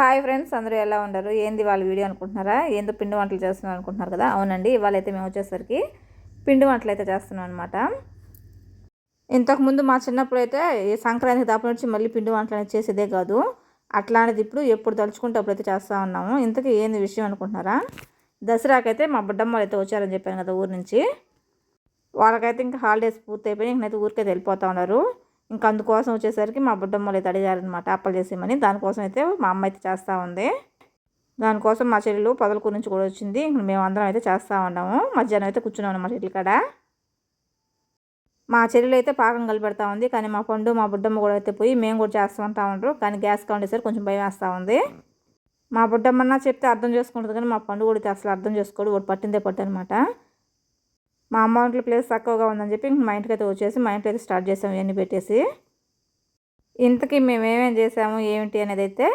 Hi friends అందరూ ఎలా ఉండరు ఏంది వాళ్ళ వీడియో అనుకుంటున్నారా? ఏందో పిండి వంటలు చేస్తున్నారు అనుకుంటున్నారు కదా? అవునండి ఇవాళైతే మేము వచ్చేసరికి పిండి వంటలు అయితే చేస్తున్నాం అనమాట ఇంతకుముందు మా చిన్నప్పుడు అయితే ఈ సంక్రాంతి దాప నుంచి మళ్ళీ పిండి వంటలు అనేది చేసేదే కాదు. అట్లాంటిది ఇప్పుడు ఎప్పుడు తలుచుకుంటే అప్పుడైతే చేస్తూ ఉన్నాము. ఇంతకీ ఏంది విషయం అనుకుంటున్నారా? దసరాకైతే మా బుడ్డమ్మ అయితే వచ్చారని చెప్పాను కదా ఊరు నుంచి. వాళ్ళకైతే ఇంకా హాలిడేస్ పూర్తి అయిపోయి ఇంకనైతే ఊరికైతే వెళ్ళిపోతూ ఉన్నారు. ఇంకా అందుకోసం వచ్చేసరికి మా బుడ్డమ్మలు అయితే అడిగారనమాట అప్పలు చేసేయమని. దానికోసం అయితే మా అమ్మ అయితే చేస్తూ ఉంది. దానికోసం మా చెల్లెలు పొదలకూరు నుంచి కూడా వచ్చింది. ఇంక మేము అందరం అయితే చేస్తూ ఉన్నాము. మధ్యాహ్నం అయితే కూర్చున్నాం అనమాట ఇల్లు కాడ. మా చెల్లెలు అయితే పాకం కలిపెడతా ఉంది. కానీ మా పండు మా బుడ్డమ్మ కూడా అయితే పోయి మేము కూడా చేస్తూ ఉంటా ఉంటారు కానీ గ్యాస్ ఉండేసరికి కొంచెం భయం వేస్తూ ఉంది. మా బుడ్డమ్మన్నా చెప్తే అర్థం చేసుకుంటుంది కానీ మా పండు కూడా అసలు అర్థం చేసుకోడు. ఒకటి పట్టిందే పట్టు అనమాట మా అమ్మ ఇంట్లో ప్లేస్ తక్కువగా ఉందని చెప్పి మా ఇంటికి అయితే వచ్చేసి మా ఇంట్లో అయితే స్టార్ట్ చేసాము ఇవన్నీ పెట్టేసి. ఇంతకీ మేము ఏమేమి చేసాము ఏమిటి అనేది అయితే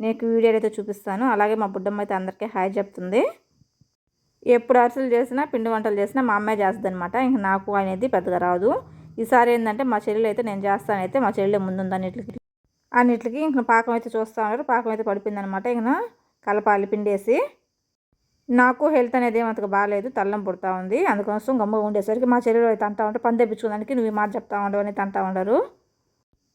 నీకు వీడియో అయితే చూపిస్తాను. అలాగే మా బుడ్డమ్మ అయితే అందరికీ హాయ్ చెప్తుంది. ఎప్పుడు అరిసెలు చేసినా పిండి వంటలు చేసినా మా అమ్మాయి చేస్తుంది అనమాట ఇంక నాకు అనేది పెద్దగా రాదు. ఈసారి ఏంటంటే మా చెల్లెలు అయితే నేను చేస్తానైతే మా చెల్లెలు ముందుంది అన్నిటికి. అన్నిటికి ఇంక పాకం అయితే చూస్తూ ఉన్నారు. పాకం అయితే పడిపోయింది అనమాట ఇంక కలపాలి పిండేసి. నాకు హెల్త్ అనేది ఏమంతగా బాగాలేదు తల్లం పుడతా ఉంది. అందుకోసం గమ్మ ఉండేసరికి మా చెల్లెలు అయితే అంటా ఉంటే పని తెప్పించుకోవడానికి నువ్వు మాట చెప్తా ఉండవు అని అంటా ఉండరు.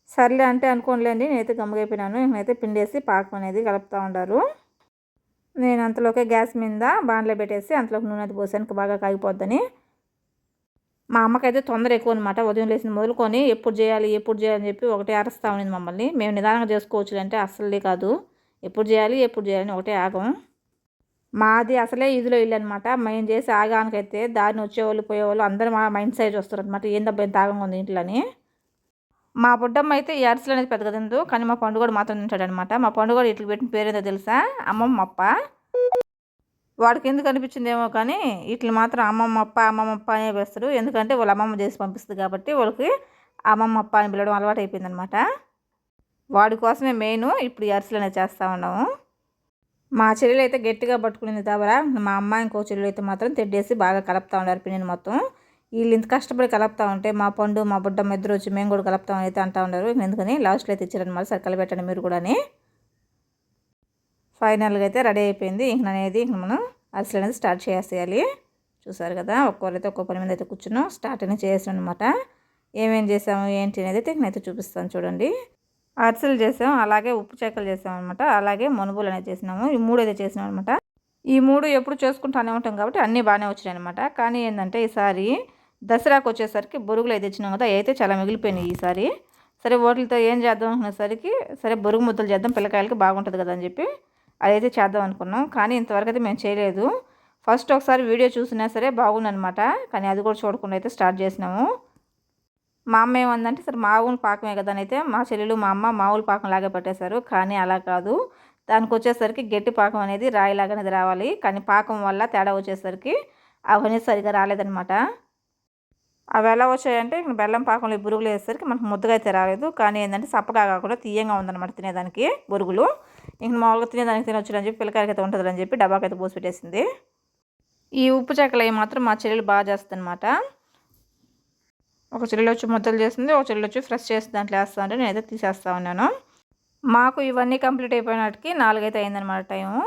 సర్లే అంటే అనుకోనిలేండి నేనైతే గమ్మగైపోయినాను నేనైతే పిండేసి పాకం అనేది కలుపుతూ ఉంటారు నేను అంతలోకే గ్యాస్ మీద బాండ్లో పెట్టేసి అంతలోకి నూనె అయితే పోసానికి బాగా కాగిపోద్దని. మా అమ్మకైతే తొందర ఎక్కువ అనమాట ఉదయం లేచిన మొదలుకొని ఎప్పుడు చేయాలి ఎప్పుడు చేయాలని చెప్పి ఒకటే అరస్తా ఉండింది మమ్మల్ని. మేము నిదానంగా చేసుకోవచ్చు అంటే అస్సలే కాదు. ఎప్పుడు చేయాలి ఎప్పుడు చేయాలని ఒకటే ఆగం. మాది అసలే ఇదిలో ఇల్లు అనమాట మేము చేసి ఆగానికైతే దారిని వచ్చేవాళ్ళు పోయేవాళ్ళు అందరూ మా మైండ్ సైజ్ వస్తారు అనమాట ఏందబ్బా ఎంత ఆగంగా ఉంది ఇంట్లోని? మా బుడ్డమ్మ అయితే ఈ అరిసెలు అనేది పెద్దగా తిందు కానీ మా పండుగ మాత్రం తింటాడనమాట మా పండుగ ఇట్లు పెట్టిన పేరేందో తెలుసా? అమ్మమ్మ అప్ప. వాడికి ఎందుకు అనిపించిందేమో కానీ ఇట్లు మాత్రం అమ్మమ్మ అప్ప అమ్మమ్మ అప్ప అనే వేస్తారు. ఎందుకంటే వాళ్ళ అమ్మమ్మ చేసి పంపిస్తుంది కాబట్టి వాళ్ళకి అమ్మమ్మ అప్ప అని పిలవడం అలవాటు అయిపోయిందనమాట వాడి కోసమే మెయిన్ ఇప్పుడు ఈ అరిసెలు అనేది చేస్తూ ఉన్నాము. మా చెల్లెలు అయితే గట్టిగా పట్టుకునేది తవర మా అమ్మ ఇంకో చెల్లెలు అయితే మాత్రం తెడ్డేసి బాగా కలుపుతూ ఉండారు పిండిని మొత్తం. వీళ్ళు ఇంత కష్టపడి కలుపుతూ ఉంటే మా పండు మా బుడ్డ ఇద్దరు వచ్చి మేము కూడా కలుపుతామని అయితే అంటూ ఉన్నారు. ఎందుకని? లాస్ట్లో అయితే ఇచ్చారనమాట సరే పెట్టండి మీరు కూడా ఫైనల్గా అయితే రెడీ అయిపోయింది. ఇంక అనేది ఇంక మనం అరిసెలు అనేది స్టార్ట్ చేసేయాలి. చూసారు కదా? ఒక్కొక్కరైతే ఒక్కొక్క పని మీద అయితే కూర్చున్నాం. స్టార్ట్ అనేది చేసాం అనమాట ఏమేం చేసాము ఏంటి అనేది అయితే నేనైతే చూపిస్తాను చూడండి. అరిసెలు చేసాం అలాగే ఉప్పు చేకలు చేసాం అనమాట అలాగే మనుబులు అనేది చేసినాము. ఈ మూడు అయితే చేసినాం అనమాట ఈ మూడు ఎప్పుడు చేసుకుంటానే ఉంటాం కాబట్టి అన్నీ బాగానే వచ్చినాయి అనమాట కానీ ఏంటంటే ఈసారి దసరాకు వచ్చేసరికి బొరుగులు అయితే తెచ్చినాం కదా అయితే చాలా మిగిలిపోయినాయి ఈసారి. సరే వాటితో ఏం చేద్దాం అనుకునేసరికి సరే బొరుగు ముద్దలు చేద్దాం పిల్లకాయలకి బాగుంటుంది కదా అని చెప్పి అదైతే చేద్దాం అనుకున్నాం. కానీ ఇంతవరకు అయితే మేము చేయలేదు. ఫస్ట్ ఒకసారి వీడియో చూసినా సరే బాగుందనమాట కానీ అది కూడా చూడకుండా అయితే స్టార్ట్ చేసినాము. మా అమ్మ ఏమందంటే సరే మామూలు పాకమే కదా అయితే మా చెల్లెలు మా అమ్మ మామూలు పాకం లాగే పట్టేశారు. కానీ అలా కాదు. దానికి వచ్చేసరికి గట్టి పాకం అనేది రాయిలాగానేది రావాలి. కానీ పాకం వల్ల తేడా వచ్చేసరికి అవన్నీ సరిగా రాలేదనమాట అవి ఎలా వచ్చాయంటే బెల్లం పాకంలో బురుగులు వేసేసరికి మనకు ముద్దగా అయితే రాలేదు. కానీ ఏంటంటే సప్పగా కాకుండా తీయంగా ఉందన్నమాట తినేదానికి బురుగులు. ఇంక మామూలుగా తినేదానికి తినొచ్చు అని చెప్పి పిల్లకాయలకి అయితే ఉంటుందని చెప్పి డబ్బాకైతే పోసి పెట్టేసింది. ఈ ఉప్పు చెక్కలు మాత్రం మా చెల్లెలు బాగా చేస్తుందన్నమాట. ఒక చెల్లెలు వచ్చి ముద్దలు చేస్తుంది ఒక చెల్లెలు వచ్చి ఫ్రెష్ చేసి దాంట్లో వేస్తా ఉంటే నేనైతే తీసేస్తా ఉన్నాను. మాకు ఇవన్నీ కంప్లీట్ అయిపోయినాటికి నాలుగైతే అయిందనమాట టైము.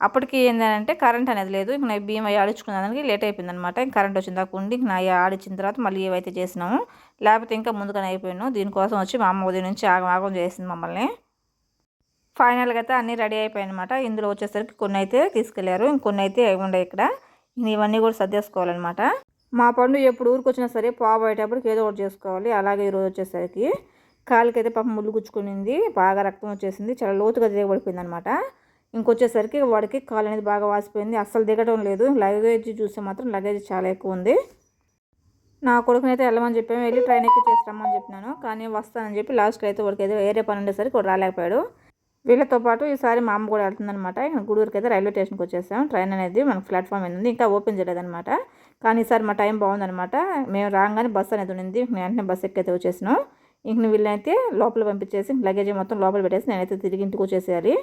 అప్పటికి ఏంటంటే కరెంట్ అనేది లేదు ఇంక నా బియ్యం అవి ఆడించుకునేదానికి లేట్ అయిపోయిందనమాట ఇంక కరెంట్ వచ్చిన దాకా ఉండి ఇంక నా ఆడిచ్చిన తర్వాత మళ్ళీ ఏవైతే చేసినాము. లేకపోతే ఇంకా ముందుగానే అయిపోయాను దీనికోసం వచ్చి మా అమ్మ ఉదయం నుంచి ఆగం ఆగం చేసింది మమ్మల్ని. ఫైనల్గా అయితే అన్నీ రెడీ అయిపోయాయన్నమాట ఇందులో వచ్చేసరికి కొన్ని అయితే తీసుకెళ్ళారు ఇంకొన్ని అయితే ఉండే ఇక్కడ. ఇవన్నీ కూడా సర్దేసుకోవాలన్నమాట. మా పండు ఎప్పుడు ఊరికి వచ్చినా సరే పోబోయేటప్పటికి ఏదో ఒకటి చేసుకోవాలి. అలాగే ఈరోజు వచ్చేసరికి కాలుకైతే అయితే పాపం ముళ్ళు గుచ్చుకునింది బాగా రక్తం వచ్చేసింది చాలా లోతుగా దిగబడిపోయింది అనమాట ఇంకొచ్చేసరికి వాడికి కాలు అనేది బాగా వాసిపోయింది. అస్సలు దిగడం లేదు. లగేజ్ చూస్తే మాత్రం లగేజ్ చాలా ఎక్కువ ఉంది. నా కొడుకునైతే వెళ్ళమని చెప్పాము. వెళ్ళి ట్రైన్ ఎక్కి చేసి రమ్మని చెప్పినాను. కానీ వస్తానని చెప్పి లాస్ట్కి అయితే వాడికి ఏదో వేరే పని ఉండేసరికి వాడు రాలేకపోయాడు. వీళ్ళతో పాటు ఈసారి మా అమ్మ కూడా వెళ్తుందనమాట ఇంకా గూడూరుకి అయితే రైల్వే స్టేషన్కి వచ్చేసాం. ట్రైన్ అనేది మనకు ప్లాట్ఫామ్ ఉంది. ఇంకా ఓపెన్ చేయలేదనమాట కానీ ఈసారి మా టైం బాగుందనమాట మేము రాగానే బస్సు అనేది ఉంది వెంటనే బస్సు ఎక్కైతే వచ్చేసినాం. ఇంక వీళ్ళైతే లోపల పంపించేసి లగేజ్ మొత్తం లోపల పెట్టేసి నేనైతే తిరిగి ఇంటికి వచ్చేసేయాలి.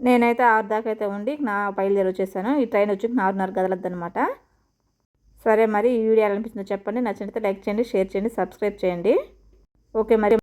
నేనైతే ఆరు దాకా అయితే ఉండి నా బయలుదేరి వచ్చేసాను. ఈ ట్రైన్ వచ్చి ఆరున్నర కదలద్దనమాట సరే మరి ఈ వీడియో అనిపిస్తుందో చెప్పండి. నచ్చినట్లయితే లైక్ చేయండి షేర్ చేయండి సబ్స్క్రైబ్ చేయండి. ఓకే మరి.